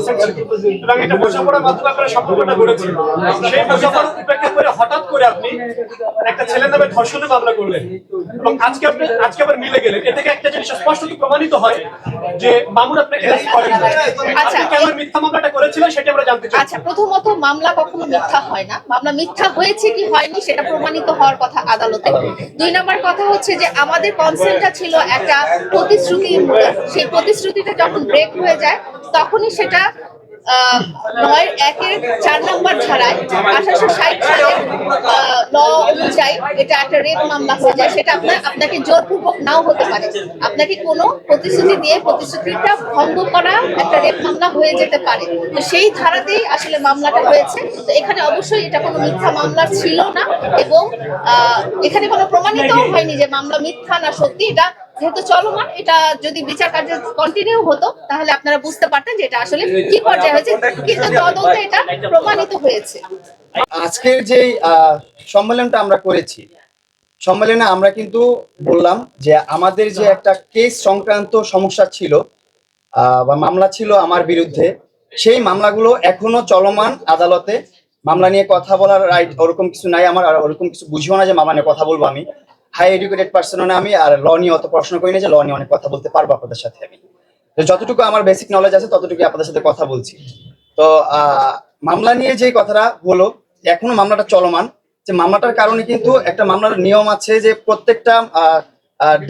Concept এবং এটা বোঝাপড়ার মাধ্যমে আপনারা সম্পর্কটা গড়েছিল। সেই বোঝাপড়া উপেক্ষা করে হঠাৎ করে আপনি একটা ছেলের নামে ধর্ষণের মামলা করলেন। এবং আজকে আপনি আজকে আবার মিলে গেলেন। এ থেকে একটা জিনিস স্পষ্টত প্রমাণিত হয় যে মামুন আপনাকে হেল্প করেন আচ্ছা, কেন মিথ্যা মামলাটা করেছিলেন সেটা আমরা জানতে চাই আচ্ছা প্রথমত মামলা কখনো মিথ্যা হয় না। মামলা মিথ্যা হয়েছে কি হয়নি সেটা প্রমাণিত হওয়ার কথা আদালতে। দুই নম্বর কথা হচ্ছে যে আমাদের কনসেন্টটা ছিল একটা প্রতিশ্রুতি সেই প্রতিশ্রুতিটা যখন ব্রেক হয়ে যায় তখনই সেটা নয় একের চার নম্বর ধারায়, আঠারোশো ষাট সালের ল অনুযায়ী এটা একটা রেপ মামলা হয়ে যায়, সেটা আপনার, আপনাকে জোরপূর্বক নাও হতে পারে। আপনাকে কোনো প্রতিশ্রুতি দিয়ে প্রতিশ্রুতিটা ভঙ্গ করা একটা রেপ মামলা হয়ে যেতে পারে। তো সেই ধারাতেই আসলে মামলাটা হয়েছে। তো এখানে অবশ্যই এটা কোনো মিথ্যা মামলা ছিল না এবং এখানে কোনো প্রমাণিত হয়নি যে মামলা মিথ্যা না সত্যি, এটা যেহেতু চলমান, এটা যদি বিচার কার্য কন্টিনিউ হতো, তাহলে আপনারা বুঝতে পারতেন যে এটা আসলে কি পর্যায়ে হয়েছে, কিন্তু তদন্তে এটা প্রমাণিত হয়েছে। আজকের যে সম্মেলনটা আমরা করেছি, সম্মেলনে আমরা কিন্তু বললাম যে আমাদের যে একটা কেস সংক্রান্ত সমস্যা ছিল বা মামলা ছিল আমার বিরুদ্ধে, সেই মামলাগুলো এখনও চলমান আদালতে। মামলা নিয়ে কথা বলার রাইট ওরকম কিছু নাই, আমার আর ওরকম কিছু বুঝিও না যে মামলা নিয়ে কথা বলব আমি। হাই এডুকেটেড পার্সন না আমি আর ল নিয়ে অত পড়াশোনা করি না যে ল নিয়ে অনেক কথা বলতে পারব আপনাদের সাথে আমি। তো যতটুকু আমার বেসিক নলেজ আছে ততটুকু আপনাদের সাথে কথা বলছি। তো মামলা নিয়ে যে কথাটা হলো, এখনও মামলাটা চলমান। যে মামলাটার কারণে কিন্তু একটা মামলার নিয়ম আছে যে প্রত্যেকটা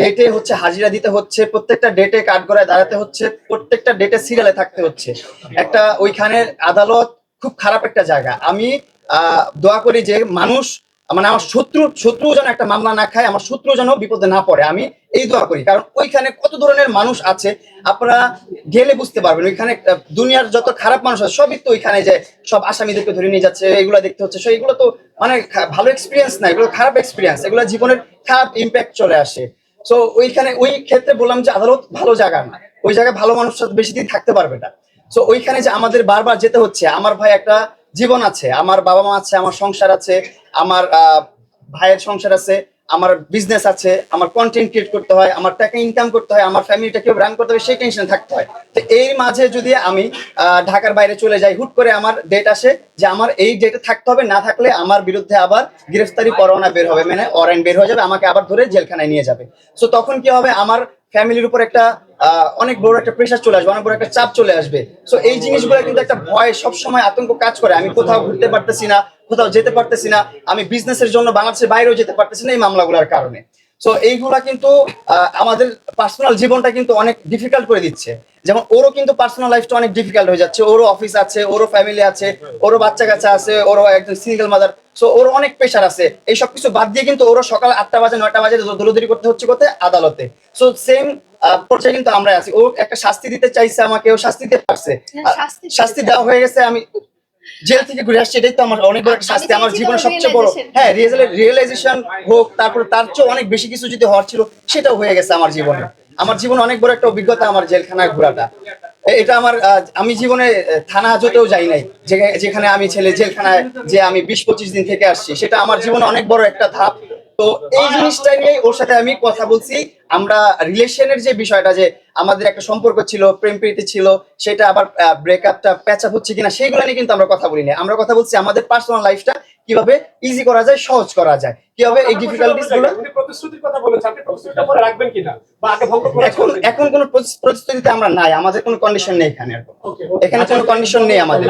ডেটে হচ্ছে হাজিরা দিতে হচ্ছে, প্রত্যেকটা ডেটে কাঠগড়ায় দাঁড়াতে হচ্ছে, প্রত্যেকটা ডেটে সিরিয়ালে থাকতে হচ্ছে। একটা ওইখানে আদালত খুব খারাপ একটা জায়গা। আমি দোয়া করি যে মানুষ মানে আমার শত্রু শত্রু যেন একটা মামলা না খায়, আমার শত্রু যেন বিপদে না পড়ে, আমি এই দোয়া করি। কারণ ওইখানে কত ধরনের মানুষ আছে, আপনারা গেলে বুঝতে পারবেন, ওইখানে দুনিয়ার যত খারাপ মানুষ আছে, সবই তো ওইখানে যে সব আসামিদেরকে ধরে নিয়ে যাচ্ছে, এগুলো দেখতে হচ্ছে এগুলো তো মানে ভালো এক্সপিরিয়েন্স না, এগুলো খারাপ এক্সপিরিয়েন্স এগুলো জীবনের খারাপ ইম্প্যাক্ট চলে আসে। সো ওইখানে ওই ক্ষেত্রে বললাম যে আদালত ভালো জায়গা না, ওই জায়গায় ভালো মানুষ বেশি দিন থাকতে পারবে না। সো ওইখানে যে আমাদের বারবার যেতে হচ্ছে, আমার ভাই একটা জীবন আছে, আমার বাবা মা আছে, আমার সংসার আছে আমার ভাইয়ের সংসার আছে, আমার বিজনেস আছে, আমার কন্টেন্ট ক্রিয়েট করতে হয়, আমার টাকা ইনকাম করতে হয়, আমার ফ্যামিলিটাকে রান করতে হয় সেই টেনশন থাকতে হয়। তো এর মাঝে যদি আমি ঢাকার বাইরে চলে যাই, হুট করে আমার ডেট আসে যে আমার এই ডেটে থাকতে হবে, না থাকলে আমার বিরুদ্ধে আবার গ্রেফতারি পরোয়ানা বের হবে মানে ওয়ারেন্ট বের হয়ে যাবে, আমাকে আবার ধরে জেলখানায় নিয়ে যাবে। সো তখন কি হবে? আমার ফ্যামিলির উপর একটা অনেক বড় একটা প্রেশার চলে আসবে, অনেক বড় একটা চাপ চলে আসবে। সো এই জিনিসগুলো কিন্তু একটা ভয় সবসময় আতঙ্ক কাজ করে, আমি কোথাও ঘুরতে পারতেছি না কোথাও যেতে পারতেছি না আমি বিজনেসের জন্য বাংলাদেশের বাইরেও যেতে পারতেছি না এই মামলাগুলোর কারণে। সো এইগুলা কিন্তু আমাদের পার্সোনাল জীবনটা কিন্তু অনেক ডিফিকাল্ট করে দিচ্ছে। যেমন ওরও কিন্তু পার্সোনাল লাইফটা অনেক ডিফিকাল্ট হয়ে যাচ্ছে। ওরও অফিস আছে ওরও ফ্যামিলি আছে ওরও বাচ্চা কাচ্চা আছে ওরও একজন সিঙ্গেল মাদার সো ওর অনেক প্রেশার আছে। এই সব কিছু বাদ দিয়ে কিন্তু ওরও সকাল আটটা বাজে নয়টা বাজে দৌড়দৌড়ি করতে হচ্ছে কোথায়? আদালতে। সো সেম পর্যায়ে কিন্তু আমরা আছি। ও একটা শাস্তি দিতে চাইছে আমাকে ও শাস্তি দিতে পারছে। হ্যাঁ, শাস্তি দেওয়া হয়ে গেছে আমি জেল থেকে ঘুরে আসছে এটাই তো আমার অনেক বড় একটা শাস্তি আমার জীবনের সবচেয়ে বড়। হ্যাঁ রিয়েলাইজেশন হোক তারপরে তার চেয়ে অনেক বেশি কিছু যদি হওয়ার ছিল সেটাও হয়ে গেছে আমার জীবনে। আমার জীবনে অনেক বড় একটা অভিজ্ঞতা আমার জেলখানায় ঘোরাটা। এটা আমার আমি জীবনে থানা হাজতেও যাই নাই যেখানে আমি ছেলে জেলখানায় যে আমি বিশ পঁচিশ দিন থেকে আসছি সেটা আমার জীবনে অনেক বড় একটা ধাপ। তো এই জিনিসটা নিয়ে ওর সাথে আমি কথা বলছি। আমরা রিলেশনের যে বিষয়টা যে আমাদের একটা সম্পর্ক ছিল প্রেম প্রীতি ছিল সেটা আবার ব্রেকআপটা প্যাচ আপ হচ্ছে কিনা সেইগুলো নিয়ে কিন্তু আমরা কথা বলি না আমরা কথা বলছি আমাদের পার্সোনাল লাইফটা কীভাবে ইজি করা যায় সহজ করা যায় কীভাবে এই ডিফিকাল্টিসগুলো আপনি প্রতিশ্রুতির কথা বলেছেন আপনি প্রতিশ্রুতিটা পরে রাখবেন কিনা বা আগে ভঙ্গ করে এখন এখন কোনো প্রতিশ্রুতিতে আমরা নাই আমাদের কোনো কন্ডিশন নেই এখানে। এখানে কোনো কন্ডিশন নেই আমাদের।